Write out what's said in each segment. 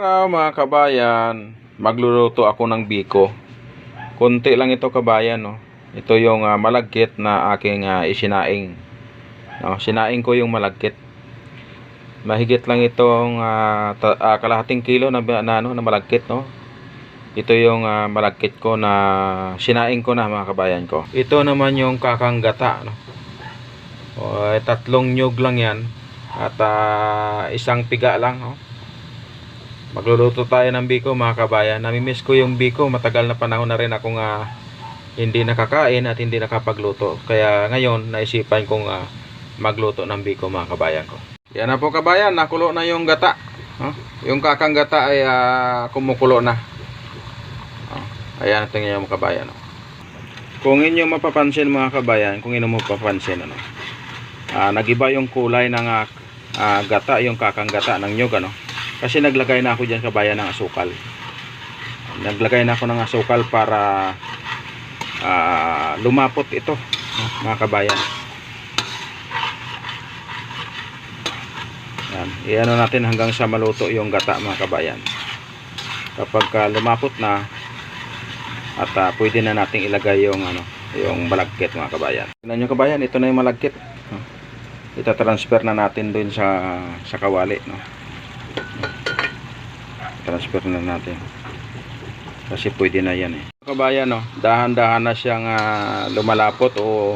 Araw mga kabayan, magluluto ako ng biko. Kunti lang ito kabayan, no. Ito yung ah, malagkit na aking ah, isinaing. No, sinaing ko yung malagkit. Mahigit lang itong ta- ah, kalahating kilo na, na, ano, na malagkit, no. Ito yung ah, malagkit ko na sinaing ko na mga kabayan ko. Ito naman yung kakanggata, no. O, eh, tatlong nyug lang yan at ah, isang piga lang, no. Magluluto tayo ng biko mga kabayan. Namimiss ko yung biko. Matagal na panahon na rin akong ah, hindi nakakain at hindi nakapagluto. Kaya ngayon naisipan kong ah, magluto ng biko mga kabayan ko. Yan na po kabayan. Nakulo na yung gata. Oh, yung kakang gata ay ah, kumukulo na. Oh, ayan tingnan mga kabayan. oh. Kung inyo mapapansin mga kabayan, kung inyo mapapansin ano, ah, nagiba yung kulay ng ah, gata, yung kakang gata ng nyug ano. Kasi naglagay na ako diyan kabayan ng asukal. Naglagay na ako ng asukal para ah, lumapot ito, mga kabayan. Yan, iano natin hanggang sa maluto yung gata mga kabayan. Kapag ah, lumapot na at ah, pwede na nating ilagay yung ano, yung malagkit mga kabayan. Tingnan nyo kabayan, ito na yung malagkit. Ita-transfer na natin dun sa sa kawali, no transfer na natin. Kasi pwede na yan eh. Kabayan no dahan-dahan na siyang ah, lumalapot o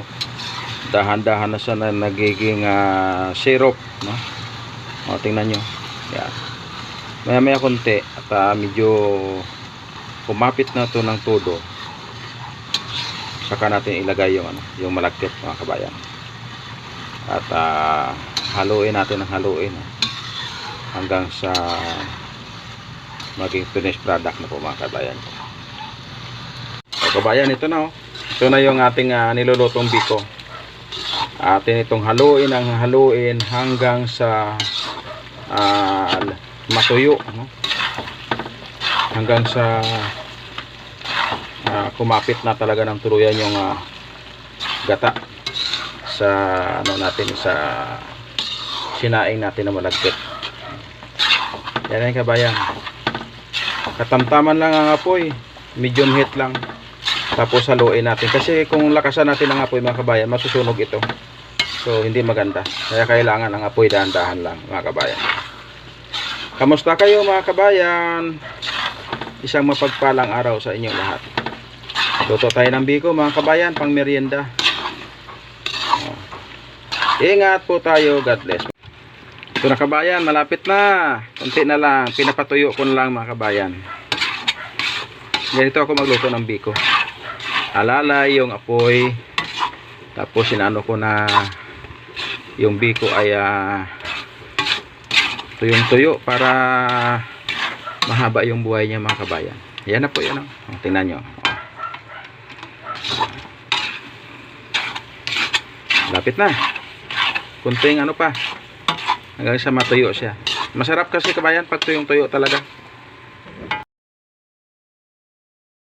dahan-dahan na siya na nagiging ah, syrup no? O tingnan nyo. Yan. Maya maya konti at ah, medyo kumapit na to ng todo. Saka natin ilagay yung ano yung malagkit mga kabayan. At ah, haluin natin ng haluin hanggang sa maging finished product na po mga kabayan. So, kabayan, ito na oh. Ito na yung ating ah, nilulutong biko. Atin itong haluin ang haluin hanggang sa ah, matuyo. Ano? Hanggang sa ah, kumapit na talaga ng tuluyan yung ah, gata sa ano natin sa sinaing natin na malagkit. Yan ang kabayan katamtaman lang ang apoy. Medium heat lang. Tapos haluin natin. Kasi kung lakasan natin ang apoy mga kabayan masusunog ito. So hindi maganda. Kaya kailangan ang apoy dahan-dahan lang mga kabayan. Kamusta kayo mga kabayan? Isang mapagpalang araw sa inyong lahat. Luto tayo ng biko mga kabayan pang merienda. Ingat po tayo. God bless ito na kabayan, malapit na. Kunti na lang, pinapatuyo ko na lang mga kabayan. Ganito ako magluto ng biko. Alalay yung apoy. Tapos sinano ko na yung biko ay ah, tuyong tuyo para mahaba yung buhay niya mga kabayan. Yan na po yan. Oh. Tingnan nyo. Oh. Lapit na. Kunting ano pa hanggang sa matuyo siya. Masarap kasi kabayan pag tuyong tuyo talaga